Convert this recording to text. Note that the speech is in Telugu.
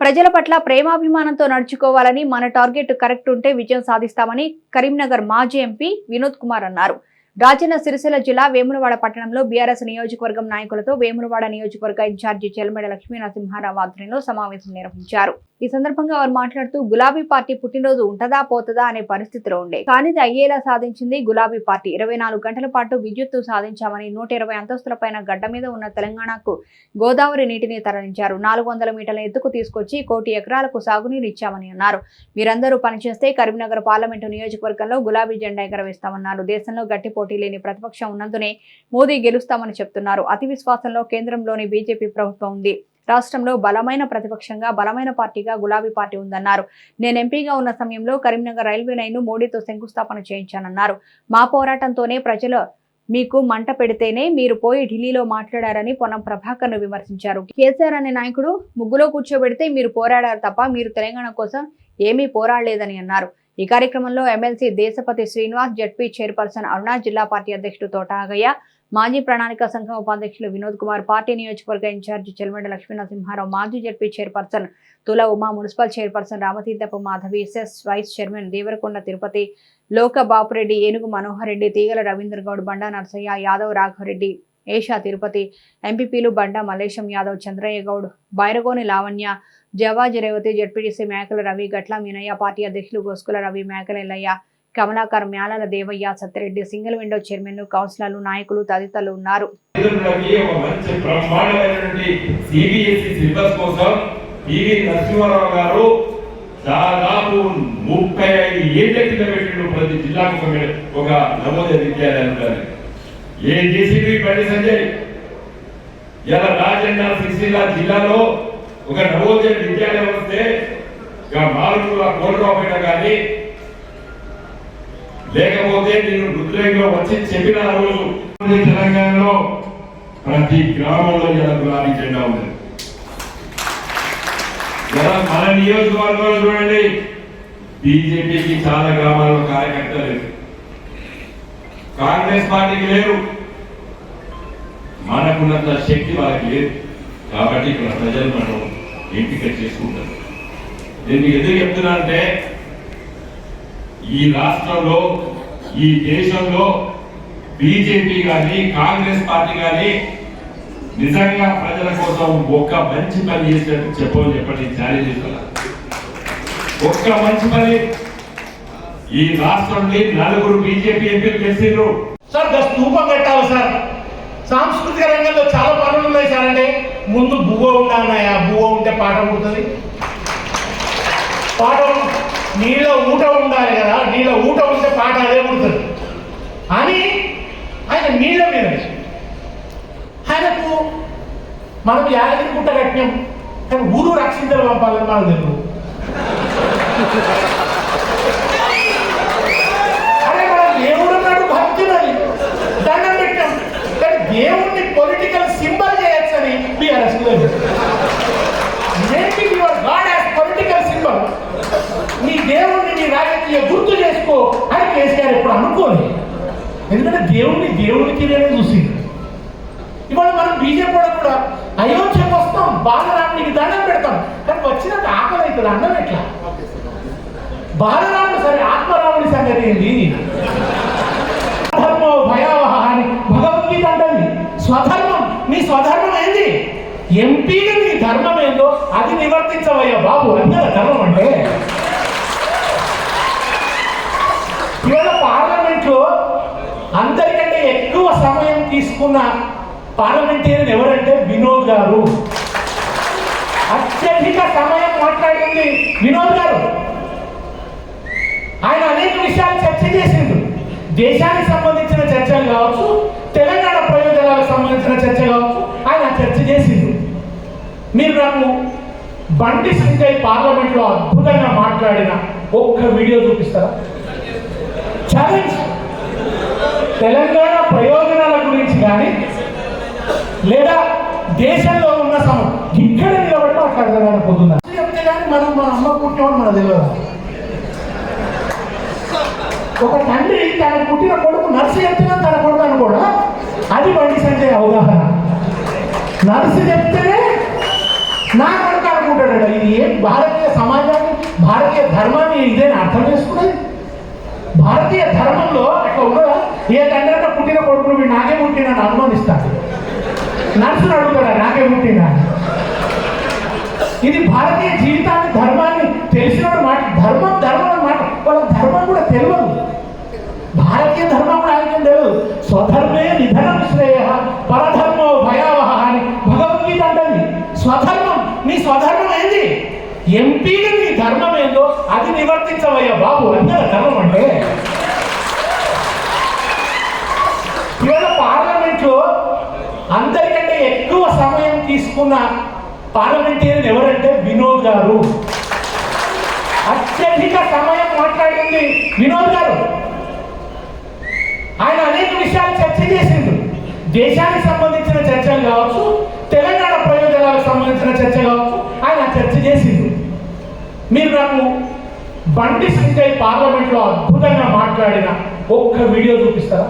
ప్రజల పట్ల ప్రేమాభిమానంతో నడుచుకోవాలని మన టార్గెట్ కరెక్ట్ ఉంటే విజయం సాధిస్తామని కరీంనగర్ మాజీ ఎంపీ వినోద్ కుమార్ అన్నారు. రాజన్న సిరిసిల్ల జిల్లా వేములవాడ పట్టణంలో బీఆర్ఎస్ నియోజకవర్గం నాయకులతో వేములవాడ నియోజకవర్గ ఇన్ఛార్జి చెలమెడ లక్ష్మీనరసింహారావు ఆధ్వర్యంలో సమావేశం నిర్వహించారు. ఈ సందర్భంగా వారు మాట్లాడుతూ గులాబీ పార్టీ పుట్టినరోజు ఉంటదా పోతదా అనే పరిస్థితిలో ఉండే. కానీ ఇది అయ్యేలా సాధించింది గులాబీ పార్టీ. ఇరవై నాలుగు గంటల పాటు విద్యుత్తు సాధించామని నూట ఇరవై అంతస్తుల పైన గడ్డ మీద ఉన్న తెలంగాణకు గోదావరి నీటిని తరలించారు. నాలుగు వందల మీటర్ల ఎత్తుకు తీసుకొచ్చి కోటి ఎకరాలకు సాగునీరు ఇచ్చామని అన్నారు. మీరందరూ పనిచేస్తే కరీంనగర్ పార్లమెంటు నియోజకవర్గంలో గులాబీ జెండా ఎగరవేస్తామన్నారు. దేశంలో గట్టి పోటీ లేని ప్రతిపక్షం ఉన్నందునే మోదీ గెలుస్తామని చెప్తున్నారు. అతి విశ్వాసంలో కేంద్రంలోని బీజేపీ ప్రభుత్వం ఉంది. రాష్ట్రంలో బలమైన ప్రతిపక్షంగా బలమైన పార్టీగా గులాబీ పార్టీ ఉందన్నారు. నేను ఎంపీగా ఉన్న సమయంలో కరీంనగర్ రైల్వే లైన్ను మోడీతో శంకుస్థాపన చేయించానన్నారు. మా పోరాటంతోనే ప్రజలు మీకు మంట పెడితేనే మీరు పోయి ఢిల్లీలో మాట్లాడారని పొన్నం ప్రభాకర్ను విమర్శించారు. కేసీఆర్ అనే నాయకుడు ముగ్గులో కూర్చోబెడితే మీరు పోరాడారు తప్ప మీరు తెలంగాణ కోసం ఏమీ పోరాడలేదని అన్నారు. ఈ కార్యక్రమంలో MLC Deshapati Srinivas ZP chairperson Aruna జిల్లా పార్టీ అధ్యక్షుడు తోటాగయ్య మాజీ ప్రణాళిక సంఘం ఉపాధ్యక్షులు వినోద్ కుమార్ పార్టీ నియోజకవర్గ ఇన్ఛార్జి చెల్మండ లక్ష్మీనరసింహారావు మాజీ ZP chairperson Tula Uma municipal chairperson Ramatheerthapu Madhavi SS vice chairman Devarakonda Tirupati Loka Bapureddy ఏనుగు మనోహర్ రెడ్డి తీగల రవీంద్ర గౌడ్ బండా నరసయ్య యాదవ్ రాఘవరెడ్డి ఏషా తిరుపతి ఎంపీపీలు బండా మల్లేశం యాదవ్ చంద్రయ్య గౌడ్ బైరగోని లావణ్య జవాజ్ రేవతి జడ్పీటీసీ మేకల రవి గట్ల మీనయ్య పార్టీ అధ్యక్షులు Goskula Ravi Mekala Yellaiah Kamalakar Myalala Devaiah Satyareddy single window chairman కౌన్సిలర్లు నాయకులు తదితరులు ఉన్నారు. దాదాపు ముప్పై ఐదు ఏళ్ళ కింద పెట్టిండు ప్రతి జిల్లాకు ఒక ఒక నవోదయ విద్యాలయం ఏ జేసీబీ బండి సంజయ్ ఇలా రాజన్న సిరిసిల్ల జిల్లాలో ఒక నవోదయ విద్యాలయం వస్తే ఇక మారుమూల రూపాయలు కానీ లేకపోతే నేను రుద్రంలో వచ్చి చెప్పిన రోజు తెలంగాణలో ప్రతి గ్రామంలో ఇలా గులాబీ జెండా ఉంది. మన నియోజకవర్గంలో చూడండి బీజేపీకి చాలా గ్రామాల్లో కార్యకర్తలు లేరు. కాంగ్రెస్ పార్టీకి లేరు. మనకున్నంత శక్తి వాళ్ళకి లేదు. కాబట్టి ఇక్కడ ప్రజలు మనం ఎంపిక చేసుకుంటారు? నేను ఎందుకు చెప్తున్నా అంటే ఈ రాష్ట్రంలో ఈ దేశంలో బీజేపీ కానీ కాంగ్రెస్ పార్టీ కానీ నిజంగా ప్రజల కోసం ఒక్క మంచి పని చేసినట్టు చెప్పని చెప్పండి ఛాలెంజ్ ఒక్క మంచి పని ఈ రాష్ట్రంలో నలుగురు బీజేపీ ఎంపీలు చేసిండ్రు. సార్గా స్తూపం కట్టాలి సార్. సాంస్కృతిక రంగంలో చాలా పనులు ఉన్నాయి సార్ అంటే ముందు బువ్వ ఆ బువ్వ ఉంటే పాట పుడుతుంది. పాట నీళ్ళ ఊట ఉండాలి కదా. నీళ్ళ ఊట ఉంటే పాట అదే పుడుతుంది. అని ఆయన నీళ్ళ మీద ఆయనకు మనం యాదగిరి గుట్ట కట్టినాం. కానీ ఊరు రక్షించాలి పంపాలని మనకు తెలుగు దేవుణ్ణి పొలిటికల్ సింబల్ చేయొచ్చని BRS making your god as political symbol నీ దేవుణ్ణి నీ రాజకీయ గుర్తు చేసుకో అని కేసీఆర్ ఇప్పుడు అనుకోని ఎందుకంటే దేవుణ్ణి దేవునికి నేనే చూసి ఇవాళ మనం బీజేపీ కూడా అయోధ్యకు వస్తాం బాలరామునికి దండం పెడతాం. కానీ వచ్చినాక ఆకలి అవుతుంది అన్నం ఎట్లా? బాలరాముడు సరే ఆత్మరాముడి సంగతి ఏంటి ధర్మో భయావహ అని భగవద్గీత అంటది స్వధర్మం నీ స్వధర్మం ఏంది ఎంపీగా నీ ధర్మం ఏందో అది నివర్తించవయ్యా బాబు. అది ధర్మం అంటే? ఇవాళ పార్లమెంట్లో అందరికంటే ఎక్కువ సమయం తీసుకున్న పార్లమెంటేరియన్ ఎవరంటే వినోద్ గారు. అత్యధిక సమయం మాట్లాడింది వినోద్ గారు. ఆయన అనేక విషయాలు చర్చ చేసిండు. దేశానికి సంబంధించిన చర్చలు కావచ్చు తెలంగాణ ప్రయోజనాలకు సంబంధించిన చర్చ కావచ్చు ఆయన చర్చ చేసిండు మీరు నాకు బండి సంజయ్ పార్లమెంట్లో అద్భుతంగా మాట్లాడిన ఒక్క వీడియో చూపిస్తారా? ఛాలెంజ్ తెలంగాణ ప్రయోజనాల గురించి కానీ లేదా దేశంలో ఉన్న సమ ఇక్కడ నిలబడి మాట్లాడదాని పొద్దున్న చెప్తే కానీ మనం మన అమ్మ పుట్టినవాడు మన తెలియదు. ఒక తండ్రి తన పుట్టిన కొడుకు నర్సు చెప్తున్నా తన కొడుకు అని కూడా అది బండి సంజయ్ అవగాహన. నర్సు చెప్తేనే నా కొడుకు అనుకుంటాడు. ఇది ఏం భారతీయ సమాజాన్ని భారతీయ ధర్మాన్ని ఇదేని అర్థం చేసుకునేది? భారతీయ ధర్మంలో అట్లా ఉండదా? ఏ తండ్రి అంటే పుట్టిన కొడుకులు మీరు నాకే పుట్టినని అనుమానిస్తాడు. నర్సును అడుగుతాడా నాకే పుట్టినా ఇది భారతీయ జీవితాన్ని ధర్మాన్ని తెలిసినోడు మాట ధర్మం ధర్మం మాట. వాళ్ళ ధర్మం కూడా తెలియదు. భారతీయ ధర్మం కూడా ఆయన తెలియదు. స్వధర్మే నిధనం శ్రేయ పరధర్మం భయావహ అని భగవద్గీత అంటుంది స్వధర్మం నీ స్వధర్మం ఏంది ఎంపీగా నీ ధర్మం ఏందో అది నివర్తించవయ్యా బాబు. అందరూ ధర్మం అంటే? ఇవాళ పార్లమెంట్లో అందరికంటే ఎక్కువ సమయం తీసుకున్న పార్లమెంటేరియన్ ఎవరంటే వినోద్ గారు. అత్యధిక సమయం మాట్లాడింది వినోద్ గారు. ఆయన అనేక విషయాలు చర్చ చేసిండు. దేశానికి సంబంధించిన చర్చలు కావచ్చు తెలంగాణ ప్రయోజనాలకు సంబంధించిన చర్చ కావచ్చు మీరు నాకు బండి సంజయ్ పార్లమెంట్లో అద్భుతంగా మాట్లాడిన ఒక్క వీడియో చూపిస్తారా?